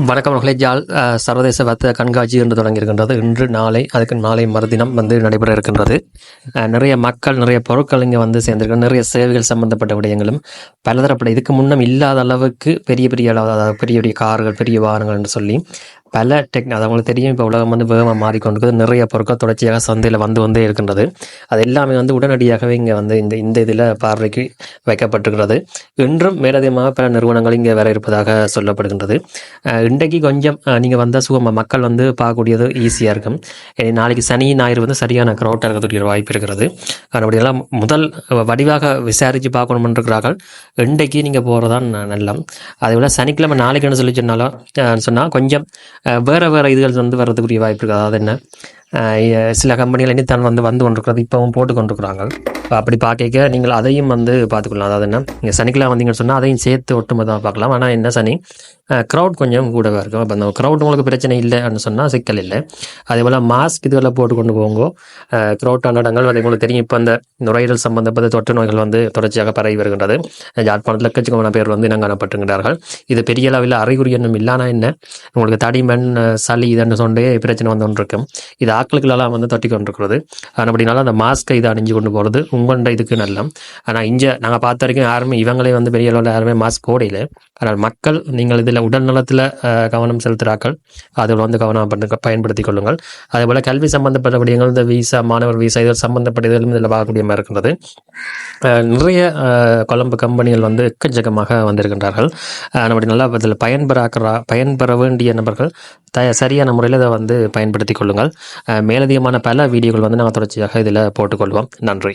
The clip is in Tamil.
வணக்கம் மகளே ஜால் சர்வதேச வர்த்தக கண்காட்சி என்று தொடங்கியிருக்கின்றது. இன்று நாளை அதுக்கு நாளை மறுதினம் வந்து நடைபெற இருக்கின்றது. நிறைய மக்கள் நிறைய பொருட்கள் இங்கே வந்து சேர்ந்திருக்கு. நிறைய சேவைகள் சம்பந்தப்பட்ட விடயங்களும் பலதரப்பட்ட இதுக்கு முன்னம் இல்லாத அளவுக்கு பெரிய பெரிய அளவு அதாவது பெரிய பெரிய கார்கள் பெரிய வாகனங்கள் என்று சொல்லி பல டெக் அது அவங்களுக்கு தெரியும். இப்போ உலகம் வந்து வேகமாக மாறிக்கொண்டிருக்குது. நிறைய பொருட்கள் தொடர்ச்சியாக சந்தையில் வந்து வந்தே இருக்கின்றது. அது எல்லாமே வந்து உடனடியாகவே இங்கே வந்து இந்த இந்த இதில் பார்வைக்கு வைக்கப்பட்டிருக்கிறது. இன்றும் மேலதிகமாக பல நிறுவனங்கள் இங்கே வர இருப்பதாக சொல்லப்படுகின்றது. இன்றைக்கு கொஞ்சம் நீங்கள் வந்தால் சுகமாக மக்கள் வந்து பார்க்கக்கூடியது ஈஸியாக இருக்கும். நாளைக்கு சனி ஞாயிறு வந்து சரியான க்ரௌட்டாக இருக்கக்கூடிய வாய்ப்பு இருக்கிறது. அப்படியெல்லாம் முதல் வடிவாக விசாரித்து பார்க்கணும்னு இருக்கிறார்கள் இன்றைக்கு நீங்கள் போகிறதான் நல்லம். அதே போல் சனிக்கிழமை நாளைக்குன்னு சொல்லி சொன்னாலும் சொன்னால் கொஞ்சம் வேறு வேறு இதுகள் வந்து வர்றதுக்குரிய வாய்ப்பு இருக்குது அதாவது என்ன? சில கம்பெனிகள் இனித்தான் வந்து வந்து கொண்டிருக்கிறது இப்போவும் போட்டு கொண்டிருக்கிறாங்க. அப்படி பார்க்க நீங்கள் அதையும் வந்து பார்த்துக்கலாம் அதாவது என்ன நீங்கள் சனிக்கிழமை வந்தீங்கன்னு சொன்னால் அதையும் சேர்த்து ஒட்டுமொத்தமாக பார்க்கலாம். ஆனால் என்ன சனி க்ரௌட் கொஞ்சம் கூடவே இருக்கும். அப்போ அந்த க்ரௌட் உங்களுக்கு பிரச்சனை இல்லைன்னு சொன்னால் சிக்கல் இல்லை. அதே போல் மாஸ்க் இதுவெல்லாம் போட்டு கொண்டு போங்கோ. க்ரௌட்டான இடங்கள் அது உங்களுக்கு தெரியும். இப்போ அந்த நுரையீரல் சம்பந்தப்பட்ட தொற்று நோய்கள் வந்து தொடர்ச்சியாக பரவி வருகின்றது. யாழ்ப்பாணத்தில் லட்சக்கணக்கான பேர் வந்து இனங்காணப்பட்டுகின்றார்கள் இது பெரிய அளவில் அறிகுறி என்னும் இல்லைனா என்ன உங்களுக்கு தடிமண் சளி இதன்னு சொன்னே பிரச்சனை வந்து ஒன்று இருக்கும் இது ஆட்களுக்கெல்லாம் வந்து தட்டி கொண்டிருக்கிறது அப்படினால அந்த மாஸ்க்கை இதை அணிஞ்சு கொண்டு போகிறது உங்கள்கிட்ட இதுக்கு நல்லம். ஆனால் இங்கே நாங்கள் பார்த்த வரைக்கும் யாருமே இவங்களே வந்து பெரிய அளவில் யாருமே மாஸ்க் போடையில ஆனால் மக்கள் நீங்கள் இதில் உடல் நலத்தில் கவனம் செலுத்துகிறார்கள். அதில் வந்து கவனம் பண்ணுங்க பயன்படுத்தி கொள்ளுங்கள். அதேபோல் கல்வி சம்பந்தப்பட்ட விடயங்கள் இந்த விசா மாணவர் விசா இதில் சம்பந்தப்பட்ட இதுகளும் இதில் பார்க்கக்கூடிய மாதிரி இருக்கின்றது நிறைய கொழம்பு கம்பெனிகள் வந்து எக்கச்சக்கமாக வந்திருக்கின்றார்கள். நம்ம நல்லா இதில் பயன்பெறாக்கிறா பயன்பெற வேண்டிய நபர்கள் த சரியான முறையில் இதை வந்து பயன்படுத்தி கொள்ளுங்கள். மேலதிகமான பல வீடியோக்கள் வந்து நாங்கள் தொடர்ச்சியாக இதில் போட்டுக்கொள்வோம். நன்றி.